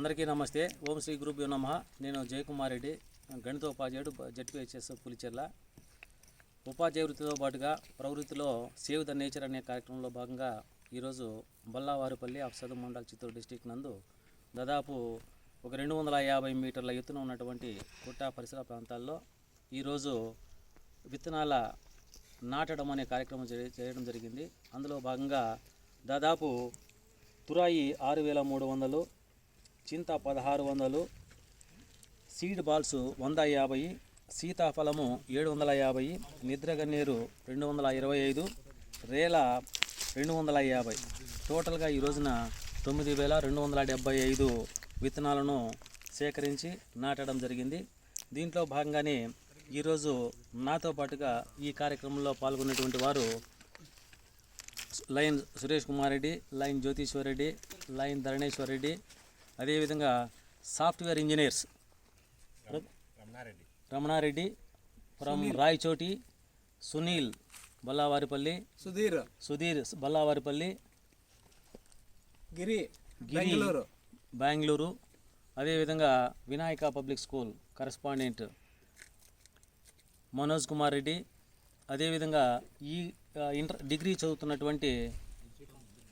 అందరికీ నమస్తే. ఓం శ్రీ గ్రూప్ నమ. నేను జయకుమార్ రెడ్డి గణితోపాధ్యాయుడు జడ్పిహెచ్ఎస్ పులిచెర్ల. ఉపాధ్యాయ వృత్తితో పాటుగా ప్రవృత్తిలో సేవ్ ద నేచర్ అనే కార్యక్రమంలో భాగంగా ఈరోజు బల్లావారిపల్లి ఆఫ్ సదర్ మండల్ చిత్తూరు డిస్టిక్ నందు దాదాపు ఒక రెండు వందల యాభై మీటర్ల ఎత్తున ఉన్నటువంటి కుట్ట పరిసర ప్రాంతాల్లో ఈరోజు విత్తనాల నాటడం అనే కార్యక్రమం చేయడం జరిగింది. అందులో భాగంగా దాదాపు తురాయి ఆరు వేల మూడు వందలు చింత పదహారు వందలు సీడ్ బాల్స్ వంద యాభై సీతాఫలము ఏడు వందల యాభై నిద్రగన్నేరు రెండు వందల ఇరవై ఐదు రేల రెండు వందల యాభై. టోటల్గా ఈ రోజున తొమ్మిది వేల రెండు వందల డెబ్బై ఐదు విత్తనాలను సేకరించి నాటడం జరిగింది. దీంట్లో భాగంగానే ఈరోజు నాతో పాటుగా ఈ కార్యక్రమంలో పాల్గొన్నటువంటి వారు lion Suresh Kumar Reddy lion Jyotheeswar Reddy lion Dharaneswar Reddy అదేవిధంగా software engineers. Ramanareddy. From Rayachoti Sunil Ballavaripalli Sudheer. Sudheer Ballavaripalli Giri Giri Bengaluru. Bengaluru అదేవిధంగా Vinayaka public school correspondent Manoj Kumar Reddy అదేవిధంగా ఈ inter degree చదువుతున్నటువంటి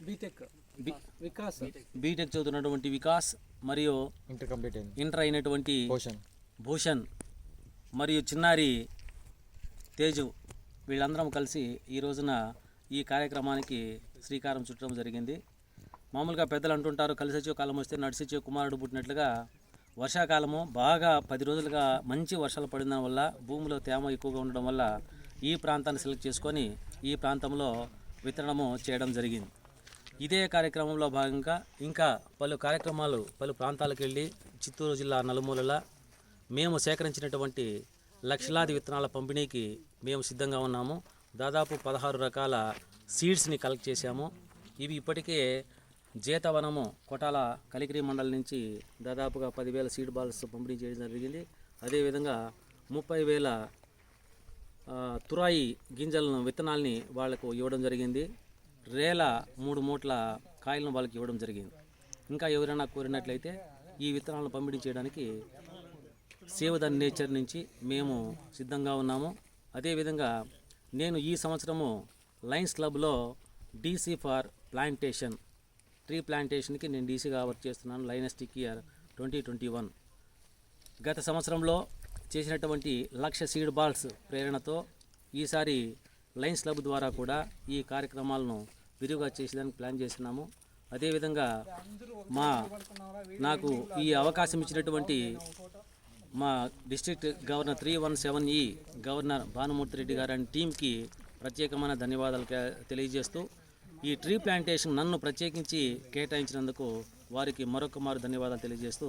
BTech. Vikas. BTech చదువుతున్నటువంటి వికాస్ మరియు inter complete అయింది. Inter అయినటువంటి పోషన్ భూషణ్ మరియు చిన్నారి తేజు వీళ్ళందరం కలిసి ఈ రోజున ఈ కార్యక్రమానికి శ్రీకారం చుట్టడం జరిగింది. మామూలుగా పెద్దలు అంటుంటారు కలిసి వచ్చే కాలం వస్తే నడిచిచ్చే కుమారుడు పుట్టినట్లుగా వర్షాకాలము బాగా పది రోజులుగా మంచి వర్షాలు పడిన వల్ల భూమిలో తేమ ఎక్కువగా ఉండడం వల్ల ఈ ప్రాంతాన్ని సెలెక్ట్ చేసుకొని ఈ ప్రాంతంలో విత్తనము చేయడం జరిగింది. ఇదే కార్యక్రమంలో భాగంగా ఇంకా పలు కార్యక్రమాలు పలు ప్రాంతాలకు వెళ్ళి చిత్తూరు జిల్లా నలుమూలల మేము సేకరించినటువంటి లక్షలాది విత్తనాల పంపిణీకి మేము సిద్ధంగా ఉన్నాము. దాదాపు పదహారు రకాల సీడ్స్ని కలెక్ట్ చేశాము. ఇవి ఇప్పటికే జీతవనము కొటాల కలికిరి మండలం నుంచి దాదాపుగా పదివేల సీడ్ బాల్స్ పంపిణీ చేయడం జరిగింది. అదేవిధంగా ముప్పై వేల తురాయి గింజలను విత్తనాల్ని వాళ్ళకు ఇవ్వడం జరిగింది. రేల మూడు మూట్ల కాయలను వాళ్ళకి ఇవ్వడం జరిగింది. ఇంకా ఎవరైనా కోరినట్లయితే ఈ విత్తనాలను పంపిణీ చేయడానికి సేవ్ ద నేచర్ నుంచి మేము సిద్ధంగా ఉన్నాము. అదేవిధంగా నేను ఈ సంవత్సరము లయన్స్ క్లబ్లో డీసీ ఫార్ ప్లాంటేషన్ ట్రీ ప్లాంటేషన్కి నేను డీసీగా వర్క్ చేస్తున్నాను లైనస్టిక్ ఇయర్ ట్వంటీ ట్వంటీ వన్. గత సంవత్సరంలో చేసినటువంటి లక్ష సీడ్ బాల్స్ ప్రేరణతో ఈసారి లైన్స్ క్లబ్ ద్వారా కూడా ఈ కార్యక్రమాలను విరివిగా చేసేదానికి ప్లాన్ చేస్తున్నాము. అదేవిధంగా మా నాకు ఈ అవకాశం ఇచ్చినటువంటి మా district governor three one seven ఈ గవర్నర్ భానుమూర్తి రెడ్డి గారి టీంకి ప్రత్యేకమైన ధన్యవాదాలు తెలియజేస్తూ ఈ ట్రీ ప్లాంటేషన్ నన్ను ప్రత్యేకించి కేటాయించినందుకు వారికి మరొక మారు ధన్యవాదాలు తెలియజేస్తూ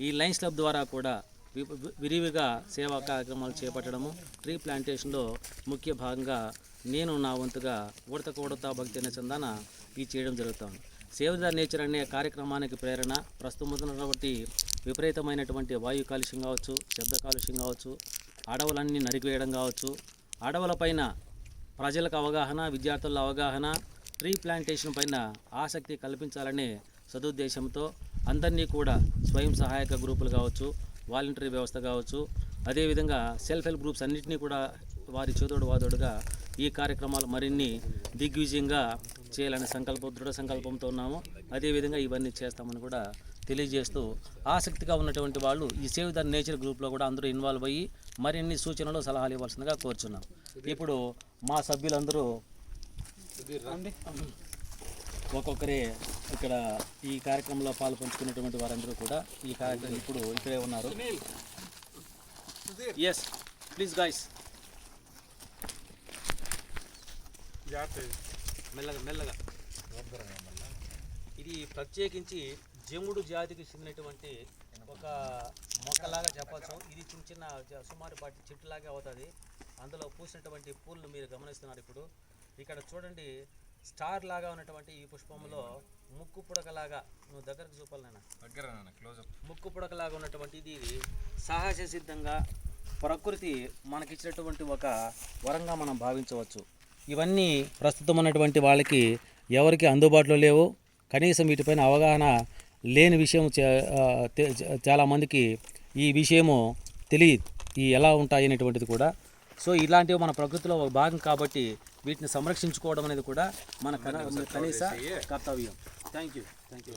ఈ లైన్స్ క్లబ్ ద్వారా కూడా వి- వి- విరివిగా సేవా కార్యక్రమాలు చేపట్టడము. ట్రీ ప్లాంటేషన్లో ముఖ్య భాగంగా నేను నా వంతుగా ఉడత కూడత భక్తి అనే చందాన ఇది చేయడం జరుగుతుంది సేవ్ ద నేచర్ అనే కార్యక్రమానికి ప్రేరణ ప్రస్తుతం ఉన్నటువంటి విపరీతమైనటువంటి వాయు కాలుష్యం కావచ్చు శబ్ద కాలుష్యం కావచ్చు అడవులన్నీ నరికివేయడం కావచ్చు అడవులపైన ప్రజలకు అవగాహన విద్యార్థుల అవగాహన ట్రీ ప్లాంటేషన్ పైన ఆసక్తి కల్పించాలనే సదుద్దేశంతో అందరినీ కూడా స్వయం సహాయక గ్రూపులు కావచ్చు వాలంటరీ వ్యవస్థ కావచ్చు అదేవిధంగా సెల్ఫ్ హెల్ప్ గ్రూప్స్ అన్నింటినీ కూడా వారి చేదోడు వాదోడుగా ఈ కార్యక్రమాలు మరిన్ని దిగ్విజయంగా చేయాలనే సంకల్పం దృఢ సంకల్పంతో ఉన్నాము. అదేవిధంగా ఇవన్నీ చేస్తామని కూడా తెలియజేస్తూ ఆసక్తిగా ఉన్నటువంటి వాళ్ళు ఈ సేవ్ ద నేచర్ గ్రూప్లో కూడా అందరూ ఇన్వాల్వ్ అయ్యి మరిన్ని సూచనలు సలహాలు ఇవ్వాల్సిందిగా కోరుచున్నాం. ఇప్పుడు మా సభ్యులందరూ ఒక్కొక్కరే ఇక్కడ ఈ కార్యక్రమంలో పాలు పంచుకున్నటువంటి వారందరూ కూడా ఈ కార్యక్రమం ఇప్పుడు ఇక్కడే ఉన్నారు. ఎస్ ప్లీజ్ గాయస్ మెల్లగా మెల్లగా. ఇది ప్రత్యేకించి జముడు జాతికి చెందినటువంటి ఒక మొక్కలాగా చెప్పచ్చు. ఇది చిన్న చిన్న సుమారు పాటి చెట్టులాగే అవుతుంది. అందులో పూసినటువంటి పూలను మీరు గమనిస్తున్నారు ఇప్పుడు. ఇక్కడ చూడండి స్టార్ లాగా ఉన్నటువంటి ఈ పుష్పంలో ముక్కు పుడకలాగా నువ్వు దగ్గరకు చూపాలన్నా దగ్గర ముక్కు పుడకలాగా ఉన్నటువంటి ఇది సహజ సిద్ధంగా ప్రకృతి మనకిచ్చినటువంటి ఒక వరంగా మనం భావించవచ్చు. ఇవన్నీ ప్రస్తుతం ఉన్నటువంటి వాళ్ళకి ఎవరికి అందుబాటులో లేవు. కనీసం వీటిపైన అవగాహన లేని విషయం చాలామందికి ఈ విషయము తెలియదు. ఈ ఎలా ఉంటాయి అనేటువంటిది కూడా. సో ఇలాంటివి మన ప్రకృతిలో ఒక భాగం కాబట్టి వీటిని సంరక్షించుకోవడం అనేది కూడా మన కన- కనీస కర్తవ్యం. Thank you thank you